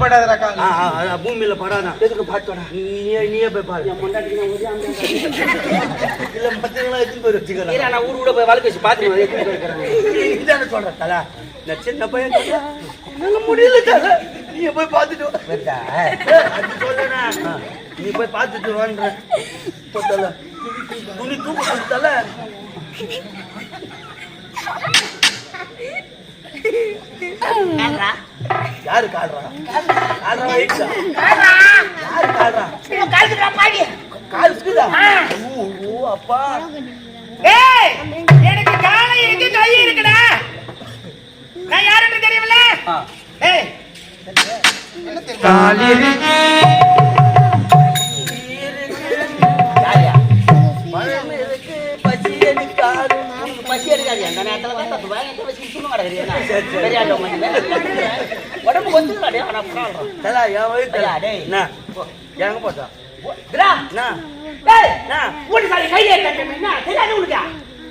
படாதடா கால் ஆ, ஆ, ஆ, பூமியில படாதான் எதுக்கு பாத்தோடா நீயே நீயே போய் பாரு இல்ல மத்தவங்களா எத்தனை பேர் வச்சுக்கிறேன் நான் ஊர் கூட போய் வழக்கு வச்சு பாத்துட்டு எத்தனை பேர் இருக்கிறாங்க இதான சொல்றேன் தல. நான் சின்ன பையன். என்னால முடியல தல. நீ போய் வருதா? அது சொல்லனா நீ போய் பார்த்துட்டு வான்ற. போ தல. துணி தூக்க தல யாரு கால்றா? கால்றா வைச்சா யாரு கால்றா? கால் இருக்குதா ஓ ஓ, அப்பா. ஏய் எனக்கு காலை இருக்கு கை இருக்குடா. நான் யாருன்னு தெரியுமில்ல? ஆ. ஏய். உடம்பு வந்துடா ஆனா தலா என் டேய். எங்க போட்டா.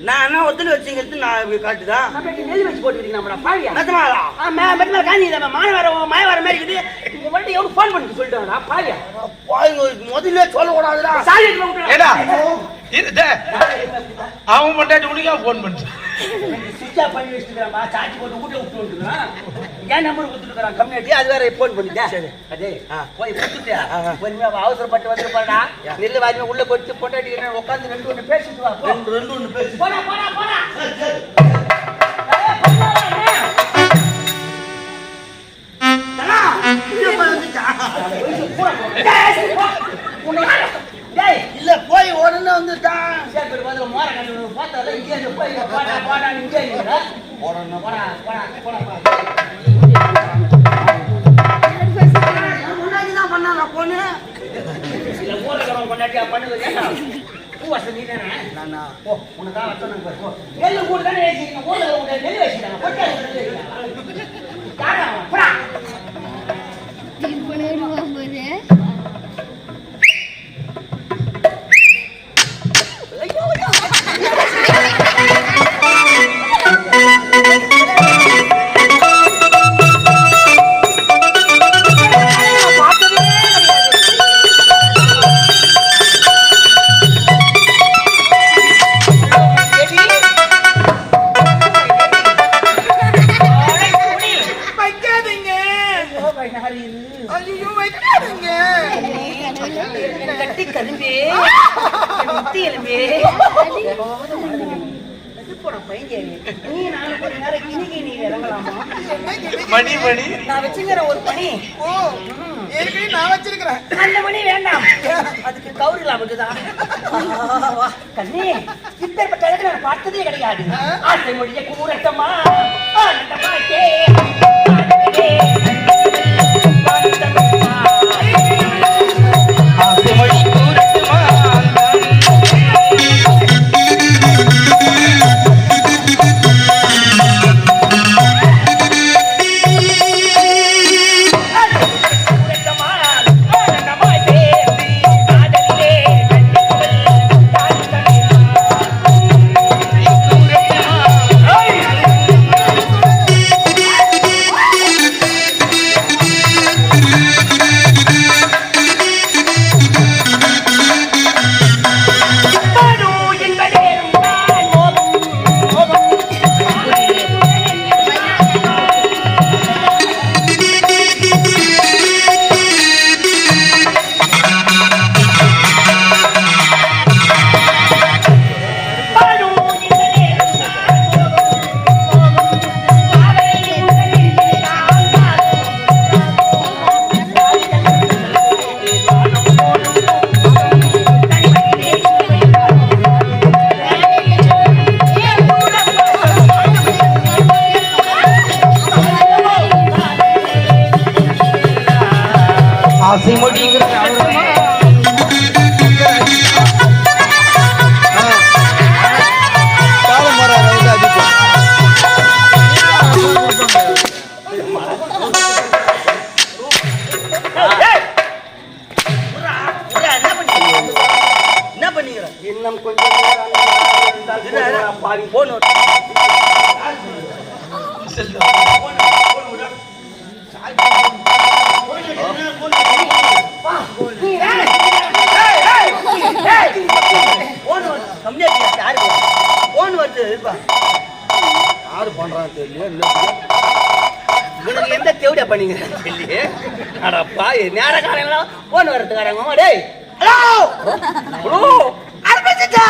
நான் ஒத்துல வச்சுங்கிறது நான் இப்படி காட்டுதா? நம்ம நெல் வச்சு போட்டுக்கிறீங்க நம்மள பாவியா? நிஜமாடா ஆமா மெட்ல காந்தி நம்ம மாய வர மாய வர மாதிரி இருக்குது. வந்து எவ்வளவு ஃபோன் பண்ணி சொல்லிட்டாங்கடா பாவியா? பாருங்க முதல்ல சொல்லக்கூடாதுடா. அவன் பொண்டாட்டி உனக்கே போன் பண்ணுறான் சுவிட்ச் பண்ணி வச்சுக்கிறான்பா சார்ஜ் போட்டு வீட்டுல விட்டு வந்துருக்கான் ஏன் நம்பர் கொடுத்துருக்கான் கம்யூனிட்டி அது வேற ஃபோன் பண்ணிட்டேன் சரி. அதே ஆ. போய் கொடுத்துட்டு ஆ. பொறுமையா அவசரப்பட்டு வந்து பாடா நெல்லு வாங்கி உள்ள போட்டு பொண்டாட்டி உட்காந்து ரெண்டு ஒன்று பேசிட்டு வா ரெண்டு ரெண்டு ஒண்ணு பேசி போடா போடா போடா இல்ல போய் உடனே வந்துட்டான் சேர்த்து பதில் மோர கண்டு பார்த்தா இங்கே போய் போடா போடா இங்கே இருக்கிற போடா போடா போடா முன்னாடி தான் பண்ணா. நான்? தானே ஓ உனக்கு தான் வச்சோம் போ. நெல்லு கூட தானே வச்சிருக்கீங்க ஊர்ல உங்க நெல் வச்சிருக்காங்க பொட்டை மணி நேரம் கிணிக்கி நீ இறங்கலாமா? மணி மணி நான் வச்சுக்கிற ஒரு பணி. ஓ ஏற்கனவே நான் வச்சிருக்கிறேன். அந்த மணி வேண்டாம். அதுக்கு கௌரி லாபத்துதா கண்ணே இப்பேற்பட்ட இடத்துல நான் பார்த்ததே கிடையாது. ஆசை மொழிய கூறட்டமா? ஆனந்தமா கே ஆசைமொழி என்ன பண்ணிக்கிற இன்னும் கொஞ்சம் இருந்தால் போதும்டா, பாவி போன் தெரியல உனக்கு எந்த தேவடியா பண்ணீங்க தெரியல அட பாய் நேர காலையில போன் வரதுக்காரங்க டேய். ஹலோ? ஹலோ? ஆரம்பிச்சிட்டா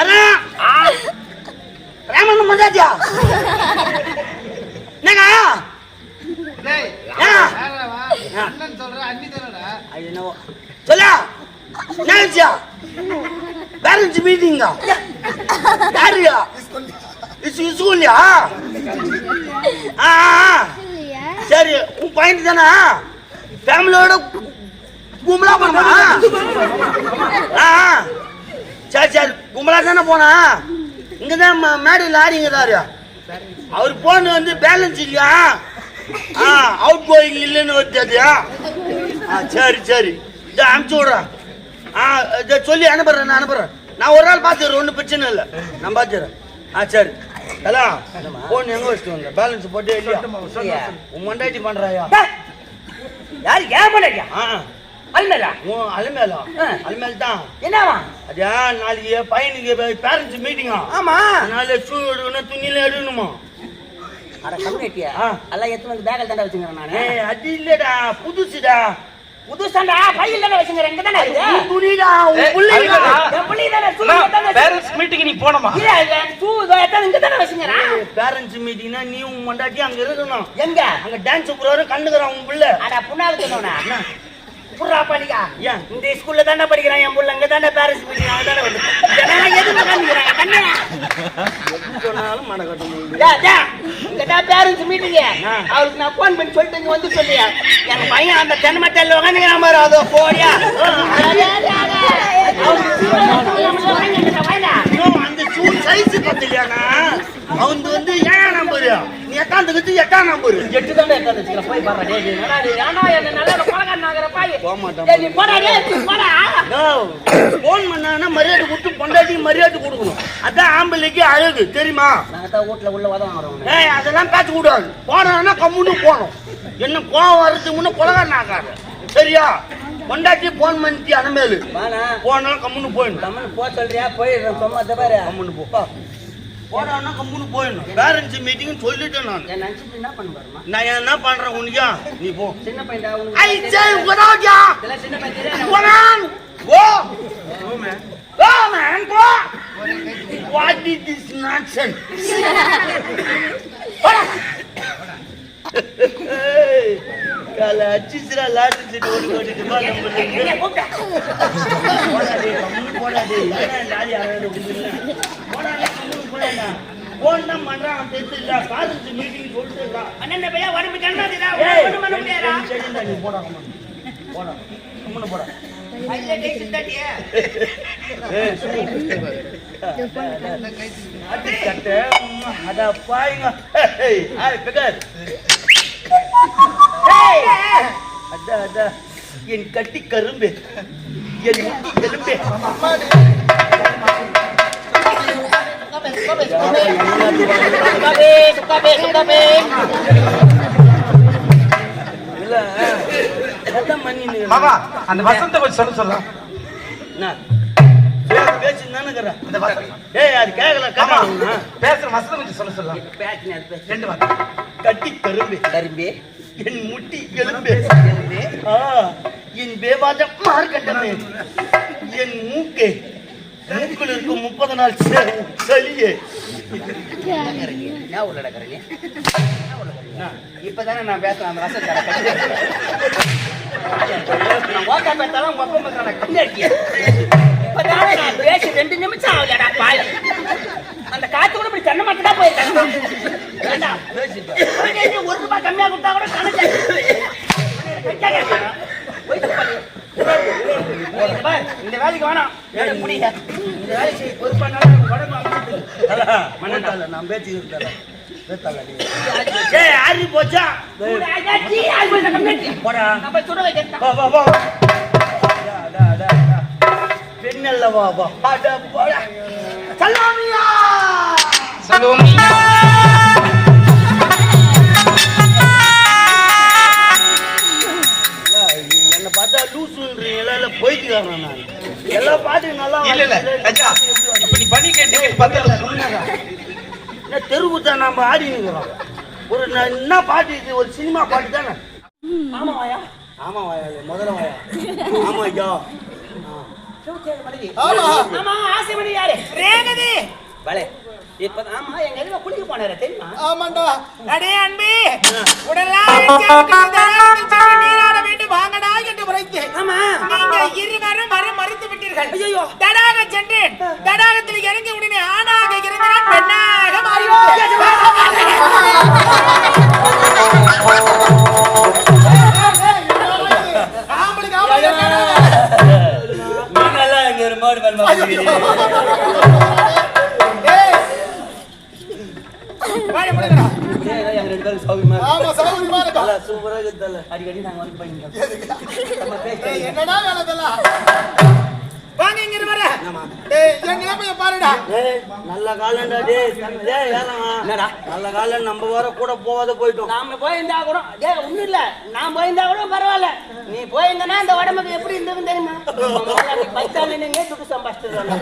அரா ராமன் மந்தாஜா என்னங்க? அண்ணி சொல்லா. என்ன பேரண்ட்ஸ் மீட்டிங்கா யாருயா இஸ் ஆ ஆ. சரி உன் பையன் தானே ஃபேமிலியோட கும்பலா போனா ஆ? ஆ. சரி சரி. கும்பலா தானே போனா? இங்கே தான் மேடையில் ஆடிங்க தாரு அவர் போன் வந்து பேலன்ஸ் இல்லையா? ஆ அவுட் கோயிங் இல்லைன்னு வச்சது ஆ? சரி சரி. இதை அனுப்பிச்சு விட்றேன் ஆ இதை சொல்லி அனுப்புறேன் நான் அனுப்புறேன். நான் ஒரு நாள் பார்த்துறேன் ஒன்றும் பிரச்சனை இல்லை. நான் பார்த்துறேன் ஆ சரி. ஹலோ போன் எங்க வச்சுட்டு வந்த? பேலன்ஸ் போட்டே இல்லையா? உன் மண்டாட்டி பண்றாயா? டேய், யாரு ஏன் பண்ணா ஆ. அல்மேலா? உன் அலுமேலா? அலுமேல் தான் என்னவா அதா நாளைக்கு பையனுக்கு பேரண்ட்ஸ் மீட்டிங்கா ஆமா. அதனால ஷூ எடுக்கணும் துணியில எடுக்கணுமா? அட கம்யூனிட்டியா. எல்லாம் எத்தனை வந்து பேக்கல் தாண்டா வச்சுக்கிறேன் நானு. அது இல்லடா புதுசுடா. புதுசாண்டா பையில் தானே வச்சுக்கிறேன் இங்க தானே இருக்கு? உன் துணிடா உன் புள்ளைடா. என் புள்ளி தானே தானே meeting நீ போனோமா இல்ல என் சூ எத்தனை இங்க தானே வச்சுக்கிறேன் பேரண்ட்ஸ் மீட்டிங்னா நீ உன் மண்டாட்டி அங்க இருக்கணும். எங்க? அங்க டான்ஸ் ப்ரோகிராம் கண்டுக்கிறான் உன் பிள்ளை. அட புண்ணாக்கு சொன்னவனா? புறா ஏன்? இந்த ஸ்கூல்ல தானே படிக்கிறான் என் புள்ள. இங்க தானே பேரண்ட்ஸ் மீட்டிங் அவன் தானே வந்து. இதெல்லாம் எதுக்கு காமிக்கிறாங்க கண்ணே. சொன்னாலும் டேய், இங்க தான் பேரண்ட்ஸ் மீட்டிங் ஆ. அவருக்கு நான் போன் பண்ணி சொல்லிட்டு இங்க வந்து சொல்லியா. என் பையன் அந்த தென்னமட்டையில் உட்காந்துக்கிறான் பாரு. அதோ போடியா. அந்த ஷூ சைஸ் பத்தலையாண்ணா அவன் வந்து ஏன் நம்பர் நீ எட்டாம் தகுத்து எட்டாம் நம்பர் எட்டு தானே. போய் பாய். போக போடா. போன் பண்ணாங்கன்னா மரியாதை கொடுத்து பொண்டாட்டி மரியாதை கொடுக்கணும். அதான் ஆம்பளைக்கு அழகு தெரியுமா? வீட்டுல உள்ள வாங்குறோம் ஏய் அதெல்லாம் பேச கூடாது. போனா கம்முன்னு போகணும். என்ன கோவம் வர்றதுக்கு முன்ன கொலகாரன் ஆகாது. சரியா? பொண்டாட்டி போன் பண்ணிட்டு அனமேலு. போனாலும் கம்முன்னு போயிடணும். கம்முனு போ சொல்றியா? போயிடுறேன் சும்மா இதை பாரு. கம்முன்னு போ. போனான்னா கம்முன்னு போயிடணும். பேரண்ட்ஸ் மீட்டிங் சொல்லிட்டேன் நான். என்ன பண்ண பாருமா நான் என்ன பண்றேன் உனக்கா நீ போ. சின்ன பையன்டா ஐ உனக்கு ya இதெல்லாம் சின்ன பையன் தெரியாது. Go on go go man. go what is this nonsense? போடா. காலை சீட்டு ஓடி ஓடிட்டு லாரி யாராவது போடாடா. போன் தான் பண்றான், parents meeting சொல்லிட்டு. அண்ணன் பையன் உடம்பு பண்ண முடியாதா? நீ போடா. போடா. ஐயா, அட, அட, என் கட்டி கரும்பு. என் முட்டி அதான் நீ மாமா அந்த வசந்த கொஞ்சம் சொல்ல சொல்லலாம் பேசுற வசந்த கொஞ்சம் சொல்ல சொல்லலாம். ரெண்டு கட்டி கரும்பு. கரும்பே, என் முட்டி எலும்பே என் பேபாத மார்க்கண்டமே. என் மூக்கே மூக்கில் இருக்கும் முப்பது நாள் சளியே. என்ன உள்ள நடக்கறீங்க? இப்பதானே நான் பேசுறேன் அந்த பேசி ரெண்டு நிமிஷம் ஆகலடா பாய் அந்த காத்து கூட இப்படி தென்னை மட்டும் தான் பேசிட்டு ஒரு ரூபாய் கம்மியா கொடுத்தா கூட கணக்கு. இந்த வேலைக்கு வேணாம் முடியல. இந்த வேலை பொறுப்பானாலும் உடம்பு நான் பேசிக்கிட்டு இருக்கேன். ஆறி போச்சா? வா வா போடா. சல்லாமியா. சலோமியா இல்ல இல்ல. ஐயா இப்ப நீ பண்ணி கேட்டு பத்தல. என்ன தெருவுத்தா நம்ம ஆடி நிற்கிறோம் ஒரு என்ன பாட்டு இது? ஒரு சினிமா பாட்டு தானே. ஆமா வாயா. ஆமா வாயா முதல்ல வாயா. ஆமா ஐயா. ஆமா. ஆமா. ஆசைமணி யாரு? ரேகதி. பலே. இப்ப ஆமா எங்க இதுல குளிக்க போனாரு தெரியுமா? ஆமாண்டா. அடே அன்பே உடலாம் வேண்டும் வாங்கடா என்று உரைத்தேன் ஆமா. நீங்க இருவரும் வர மறுத்து விட்டீர்கள். ஐயையோ. தடாக சென்றேன். தடாகத்தில் இறங்கி உடனே ஆணாக இருந்தான் பெண்ணாக மாறிவிட்டேன் வாயை மூடுங்கடா. எங்க ரெண்டு பேரும் சௌகரியமா இருக்கு. ஆமா சௌகரியமா இருக்கா சூப்பரா இருக்குதல்ல அடிக்கடி நாங்க வந்து பேச ஏய், என்னடா வேலை இதெல்லாம்? வாங்க இங்க இருவர ஆமா. ஏய் என் நிலைமைய பாருடா. டேய் நல்ல காலம்டா டேய். டேய் ஏறமா என்னடா? நல்ல காலம் நம்ம வர கூட போகாத போயிட்டோம். நாம போயிருந்தா கூட டேய் ஒண்ணும் இல்ல. நான் போயிருந்தா கூட பரவாயில்ல. நீ போயிருந்தனா இந்த உடம்புக்கு எப்படி இருந்ததுன்னு தெரியுமா? பச்சால நின்று சுட்டு சம்பாதிச்சிருவாங்க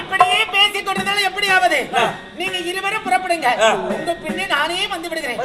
இப்படியே பேசிக் கொண்டிருந்தாலும் எப்படி ஆவது? நீங்க இருவரும் புறப்படுங்க. உங்க பின்னே நானே வந்து விடுகிறேன்.